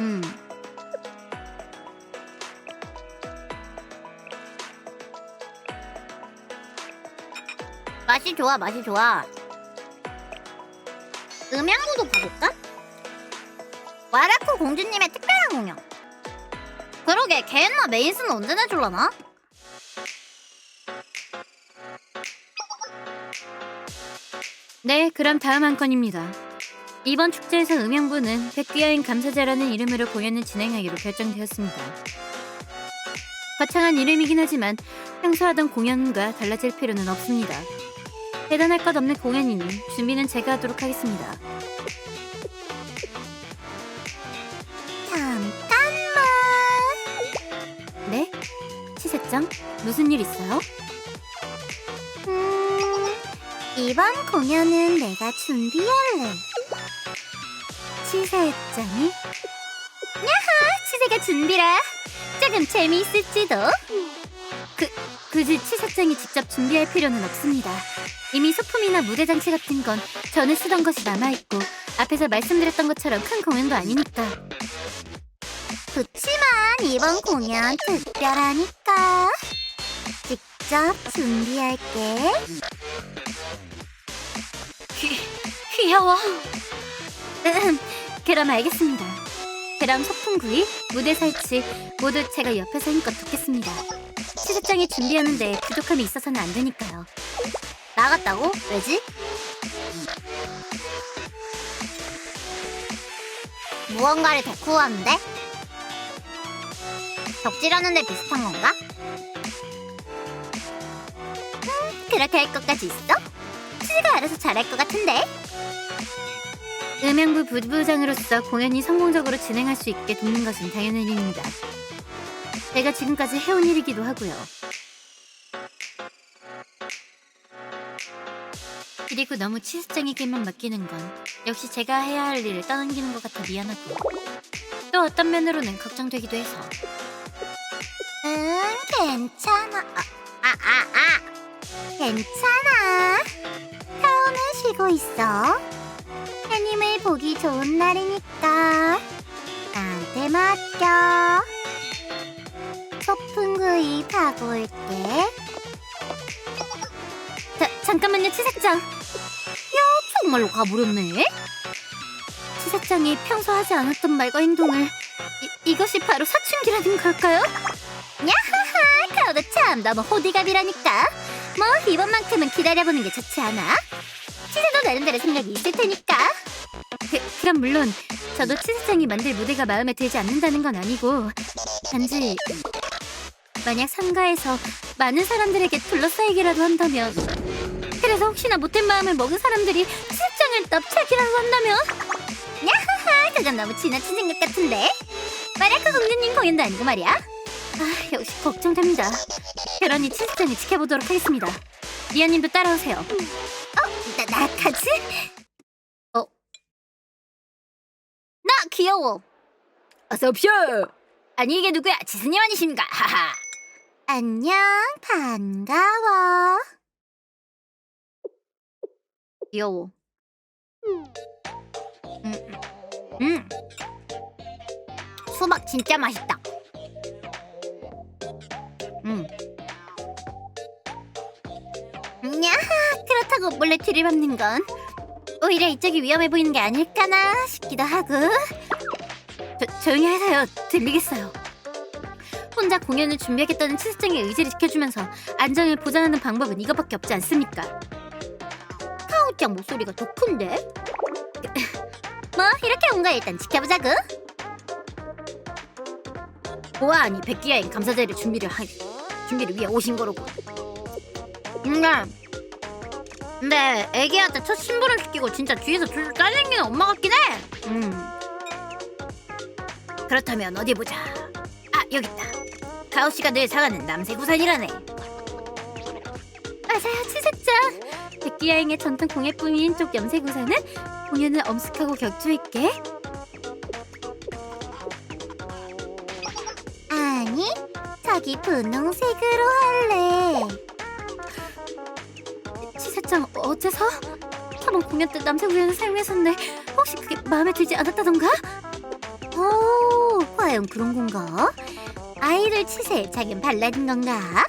음. 맛이 좋아, 맛이 좋아. 음향구도 봐볼까? 와라쿠 공주님의 특별한 공연. 그러게, 걔나 메인스는 언제 내줄라나? 네, 그럼 다음 한 건입니다. 이번 축제에서 음영부는 백귀여인 감사제라는 이름으로 공연을 진행하기로 결정되었습니다. 거창한 이름이긴 하지만 평소 하던 공연과 달라질 필요는 없습니다. 대단할 것 없는 공연이니 준비는 제가 하도록 하겠습니다. 잠깐만. 네? 치세짱? 무슨 일 있어요? 음, 이번 공연은 내가 준비할래. 치세짱이? 치세가 준비라. 조금 재미있을지도. 그, 굳이 치사장이 직접 준비할 필요는 없습니다. 이미 소품이나 무대 장치 같은 건 전에 쓰던 것이 남아있고 앞에서 말씀드렸던 것처럼 큰 공연도 아니니까 그치만 이번 공연 특별하니까. 직접 준비할게. 귀, 귀여워. 그럼 알겠습니다. 그럼 소품 구입, 무대 설치 모두 제가 옆에서 힘껏 돕겠습니다. 치사장이 준비하는데 부족함이 있어서는 안 되니까요. 나갔다고? 왜지? 무언가를 덕후하는데? 덕질하는데 비슷한 건가? 음, 그렇게 할 것까지 있어? 치즈가 알아서 잘할 것 같은데? 음향부 부부장으로서 공연이 성공적으로 진행할 수 있게 돕는 것은 당연한 일입니다. 제가 지금까지 해온 일이기도 하고요. 그리고 너무 치수장에게만 맡기는 건 역시 제가 해야 할 일을 떠넘기는 것 같아 미안하고 또 어떤 면으로는 걱정되기도 해서 응, 괜찮아. 아, 아, 아, 아. 괜찮아. 처음은 쉬고 있어. 보기 좋은 날이니까. 나한테 맡겨. 소풍 구입하고 올게. 자, 잠깐만요 치사장 정말로 가버렸네. 치사장이 평소 하지 않았던 말과 행동을 이, 이것이 바로 사춘기라는 걸까요? 카오도 참 너무 호디갑이라니까. 뭐 이번만큼은 기다려보는 게 좋지 않아? 시세도 나름대로 생각이 있을 테니까. 그, 그럼 물론 저도 치즈장이 만들 무대가 마음에 들지 않는다는 건 아니고 단지 만약 상가에서 많은 사람들에게 둘러싸이기라도 한다면 그래서 혹시나 못된 마음을 먹은 사람들이 치즈장을 납치하기라도 한다면 아, 그건 너무 지나친 생각 같은데. 마라크 공주님 공연도 아니고 말이야. 아 역시 걱정됩니다 그러니 치즈장을 지켜보도록 하겠습니다 리아님도 따라오세요 나 나까지? 귀여워. 어서 옵쇼 아니 이게 누구야 지스님 아니십니까 하하 안녕, 반가워. 귀여워 음, 음. 수박 진짜 맛있다. 음. 야, 그렇다고 몰래 들이받는 건 오히려 이쪽이 위험해 보이는 게 아닐까나 싶기도 하고. 조, 조용히 하세요 들리겠어요 혼자 공연을 준비하겠다는 치즈장의 의지를 지켜주면서 안전을 보장하는 방법은 이것밖에 없지 않습니까 카우짱 목소리가 더 큰데? 뭐 이렇게 온거 일단 지켜보자구. 보아하니 백기야인 감사제를 준비를 하 준비를 위해 오신 거로고 근데 근데 애기한테 첫 심부름 시키고 진짜 뒤에서 줄줄 짜증내는 엄마 같긴 해. 음 그렇다면 어디 보자. 아 여기 있다. 가오 씨가 늘 사가는 남색 우산이라네. 맞아요 치즈장 백기야행의 전통 공예품인 쪽 염색 우산은 공연을 엄숙하고 격조 있게. 아니 저기 분홍색으로 할래. 치사장 어째서? 저번 공연 때 남색 우산을 사용했었는데 혹시 그게 마음에 들지 않았다던가? 오, 과연 그런 건가? 아이돌 치세 작은 발라드인 건가?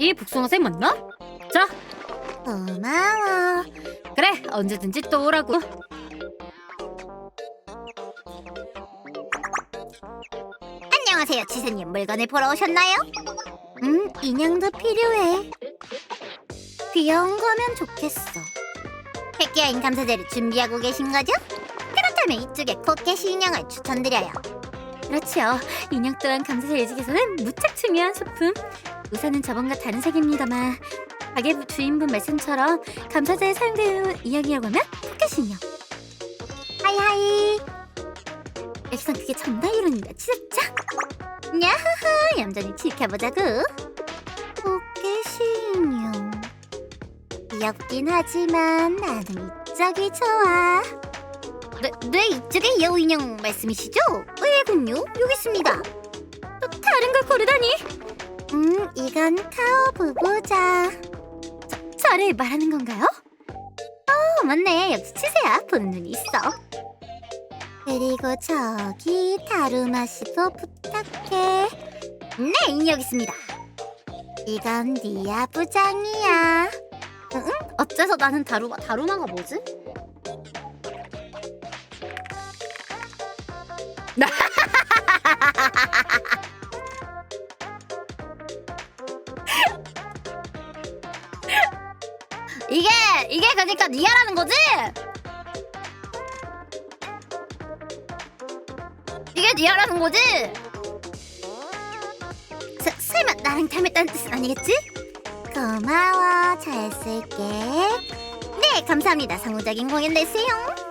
이 복숭아색 맞나? 자, 고마워. 그래 언제든지 또 오라고. 안녕하세요, 치세님. 물건을 보러 오셨나요? 음, 인형도 필요해. 귀여운 거면 좋겠어. 백기야인 감사제를 준비하고 계신 거죠? 그렇다면 이쪽에 코켓이 인형을 추천드려요. 그렇지요. 인형 또한 감사제 일직에서는 무척 중요한 소품. 우선은 저번과 다른 색입니다만 가게 주인분 말씀처럼 감사제에 사용되는 인형이라고 하면 포켓 인형. 하이하이. 역시선 그게 정답 이론입니다. 진짜. 야하하, 얌전히 지켜보자구. 코켓이 인형. 귀엽긴 하지만 나는 이쪽이 좋아. 네, 네 이쪽에 여우 인형 말씀이시죠? 의외군요. 여기 있습니다. 또 다른 걸 고르다니. 음, 이건 카오 부부자. 저를 말하는 건가요? 어, 맞네. 역시 치세야. 보는 눈이 있어. 그리고 저기 다루마 씨도 부탁해. 네, 여기 있습니다. 이건 니아 부장이야. 어째서 나는 다루마 다루마가 뭐지? 이게 이게 그러니까 니아라는 거지? 이게 니아라는 거지? 서, 설마 나랑 닮았다는 뜻은 아니겠지? 고마워 잘 쓸게 네 감사합니다 상호작인 공연 되세요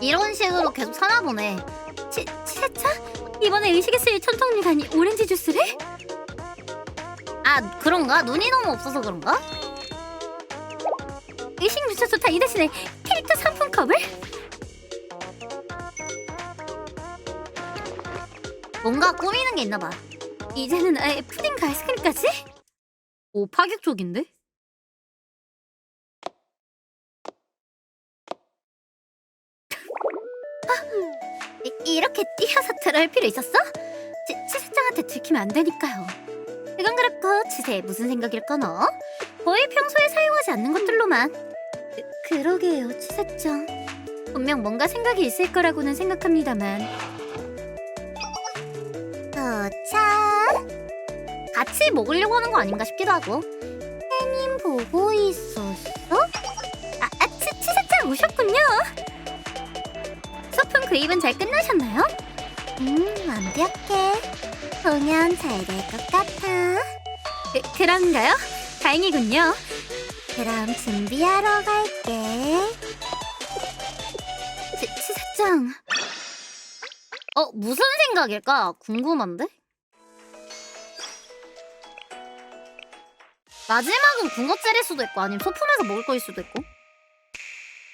이런 식으로 계속 사나 보네 치, 치세차? 이번에 의식에 쓰일 아닌 오렌지 주스를? 아 그런가? 눈이 너무 없어서 그런가? 의식 미쳐 좋다 이 대신에 캐릭터 상품컵을? 뭔가 꾸미는 게 있나 봐 이제는 아예 푸딩과 아이스크림까지? 오 파격적인데? 뛰어서 들어올 필요 있었어? 치, 치세짱한테 들키면 안 되니까요 그건 그렇고 치세에 무슨 생각일까나? 거의 평소에 사용하지 않는 것들로만 그, 그러게요 치세짱 분명 뭔가 생각이 있을 거라고는 생각합니다만 도착 같이 먹으려고 하는 거 아닌가 싶기도 하고 해님 보고 있었어? 아, 아 치, 치세짱 오셨군요 소품 구입은 잘 끝나셨나요? 음 완벽해. 공연 잘될 것 같아. 그, 그런가요? 다행이군요. 그럼 준비하러 갈게. 치, 치세짱 어 무슨 생각일까? 궁금한데? 마지막은 군것질일 수도 있고 아니면 소품에서 먹을 거일 수도 있고.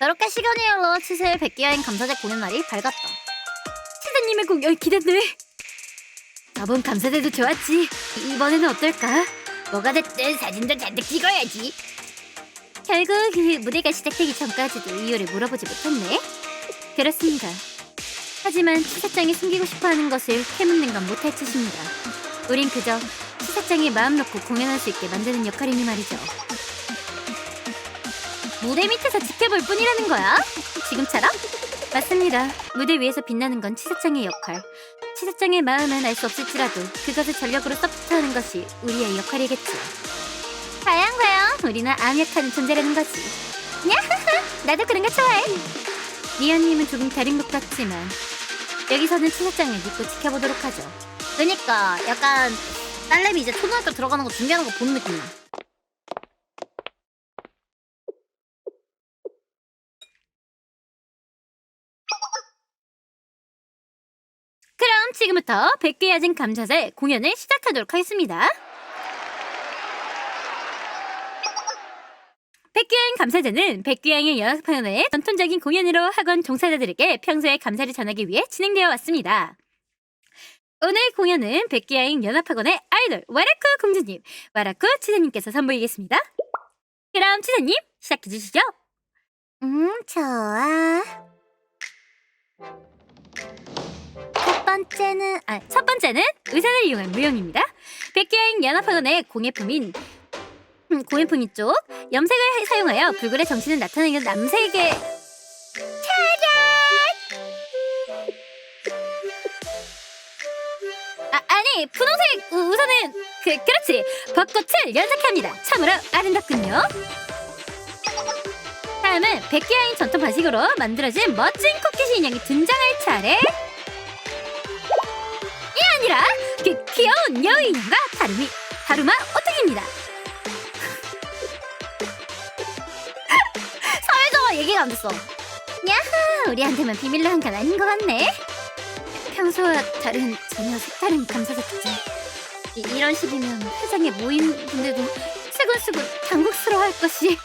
그렇게 시간이 흘러 치세의 백기여행 감사제 공연 날이 밝았다 치세님의 공연 기대돼 저번 감사대도 좋았지 이번에는 어떨까? 뭐가 됐든 사진도 잔뜩 찍어야지 결국 그 무대가 시작되기 전까지도 이유를 물어보지 못했네. 그렇습니다. 하지만 치사장이 숨기고 싶어하는 것을 캐묻는 건 못할 짓입니다. 우린 그저 치사장이 마음 놓고 공연할 수 있게 만드는 역할이니 말이죠. 무대 밑에서 지켜볼 뿐이라는 거야? 지금처럼? 맞습니다. 무대 위에서 빛나는 건 치사장의 역할. 치사장의 마음은 알 수 없을지라도 그것을 전력으로 서포트하는 것이 우리의 역할이겠죠. 과연 과연 우리는 암약하는 존재라는 거지. 야하하 나도 그런 거 좋아해. 미연님은 조금 다른 것 같지만 여기서는 치사장을 믿고 지켜보도록 하죠. 그니까 약간 딸내미 이제 초등학교 들어가는 거 준비하는 거 보는 느낌이야 지금부터 백귀야진 감사제 공연을 시작하도록 하겠습니다. 백귀여행 감사제는 백귀여행의 연합학원의 전통적인 공연으로 학원 종사자들에게 평소에 감사를 전하기 위해 진행되어 왔습니다. 오늘 공연은 백귀여행 연합학원의 아이돌 와라쿠 공주님, 와라쿠 치사님께서 선보이겠습니다. 그럼 치사님 시작해 주시죠. 음, 좋아. 첫 번째는 아, 첫 번째는 의사를 이용한 무용입니다. 백기야인 연합학원의 공예품인 음, 공예품 이 쪽 염색을 해- 사용하여 불굴의 정신을 나타내는 남색의 아, 아니 분홍색 우- 우선은 그, 그렇지 벚꽃을 연색합니다. 참으로 아름답군요. 다음은 백기야인 전통 방식으로 만들어진 멋진 코끼리 인형이 등장할 차례. 아니라 그 귀여운 여인과 다름이 다루마 오뚜기입니다. 사회자와 얘기가 안 됐어. 야하, 우리한테만 비밀로 한 건 아닌 것 같네. 평소와 다른 전혀 색다른 감사적이죠. 이, 이런 식이면 회장에 모인 분들도 수근수근 당국스러워할 것이.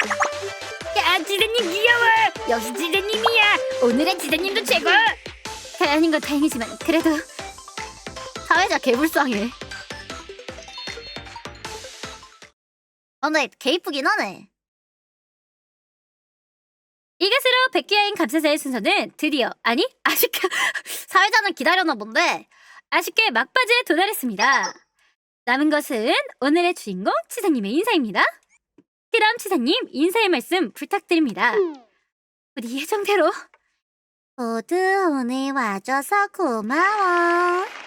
야, 지대님 귀여워. 역시 지대님이야. 오늘의 지대님도 최고. 다행인 건 다행이지만 그래도 사회자 개불쌍해. 오늘 개 이쁘긴 하네. 이것으로 백기야인 감사자의 순서는 드디어 아니 아쉽게 사회자는 기다려나 본데. 아쉽게 막바지에 도달했습니다. 남은 것은 오늘의 주인공 치사님의 인사입니다. 그럼 치사님 인사의 말씀 부탁드립니다. 우리 예정대로 모두 오늘 와줘서 고마워.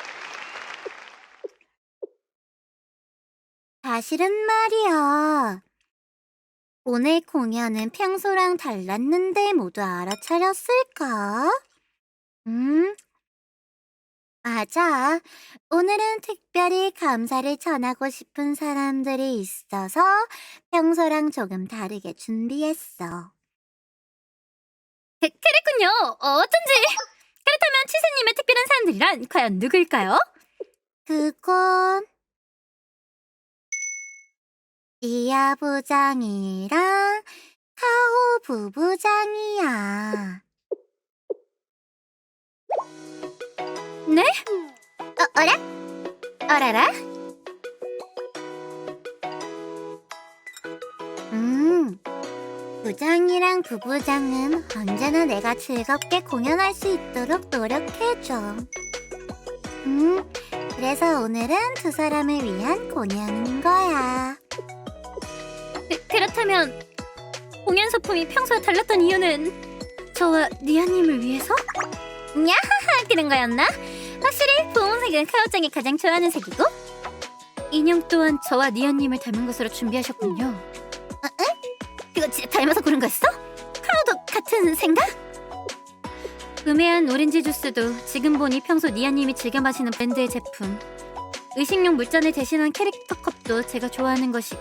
사실은 말이야. 오늘 공연은 평소랑 달랐는데 모두 알아차렸을까? 음? 맞아. 오늘은 특별히 감사를 전하고 싶은 사람들이 있어서 평소랑 조금 다르게 준비했어. 그, 그랬군요. 어, 어쩐지 그렇다면 치사님의 특별한 사람들이란 과연 누구일까요? 그건 이하 부장이랑 카오 부부장이야. 네? 어, 어라? 어라라? 음, 부장이랑 부부장은 언제나 내가 즐겁게 공연할 수 있도록 노력해줘. 음, 그래서 오늘은 두 사람을 위한 공연인 거야. 그, 그렇다면 공연 소품이 평소와 달랐던 이유는 저와 니아님을 위해서? 야하하 그런 거였나? 확실히 분홍색은 카오짱이 가장 좋아하는 색이고 인형 또한 저와 니아님을 닮은 것으로 준비하셨군요. 어, 그거 진짜 닮아서 고른 거였어? 카오도 같은 생각? 음해한 오렌지 주스도 지금 보니 평소 니아님이 즐겨 마시는 브랜드의 제품. 의식용 물잔을 대신한 캐릭터 컵도 제가 좋아하는 것이고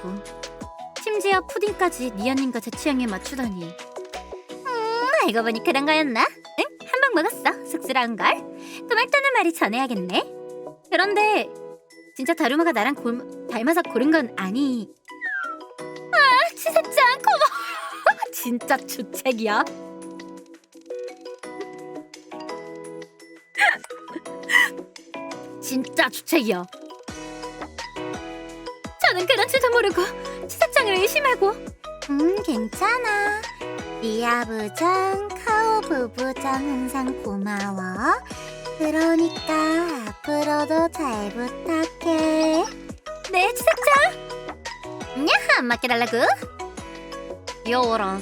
심지어 푸딩까지 니아님과 제 취향에 맞추다니. 음, 알고 보니 그런 거였나? 응? 한 방 먹었어. 쑥스러운 걸. 토마토는 말이 전해야겠네. 그런데 진짜 다루마가 나랑 골, 닮아서 고른 건 아니. 아, 치사짱 고마워. 진짜 주책이야. 진짜 주책이야. 저는 그런 줄도 모르고 치사짱을 의심하고 음, 괜찮아. 리아 부장, 카오 부부장 항상 고마워. 그러니까 앞으로도 잘 부탁해. 네 치사짱 안 맡겨달라고? 귀여워라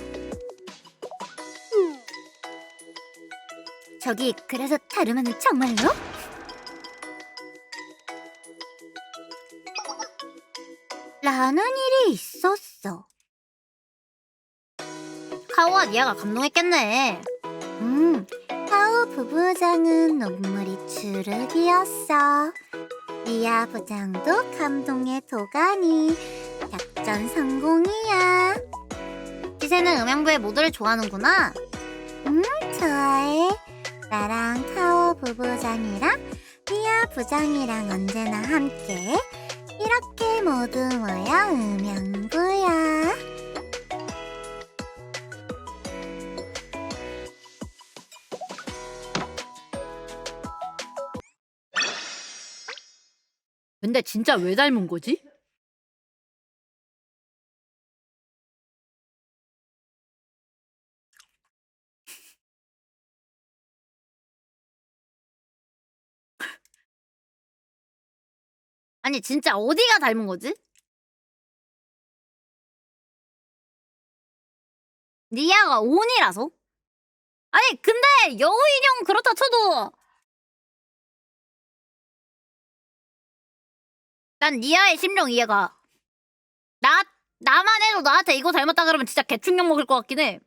저기, 그래서 다루마는 정말로? 라는 일이 있었어. 카오와 니아가 감동했겠네 음, 카오 부부장은 눈물이 주르기였어. 리아 부장도 감동의 도가니. 작전 성공이야. 지세는 음향부의 모델을 좋아하는구나 음, 좋아해. 나랑 카오 부부장이랑 리아 부장이랑 언제나 함께. 모여 음향부야. 근데 진짜 왜 닮은 거지? 아니 진짜 어디가 닮은 거지? 니아가 온이라서? 아니 근데 여우 인형 그렇다 쳐도 난 니아의 심령 이해가 나 나만 해도 나한테 이거 닮았다 그러면 진짜 개충격 먹을 것 같긴 해.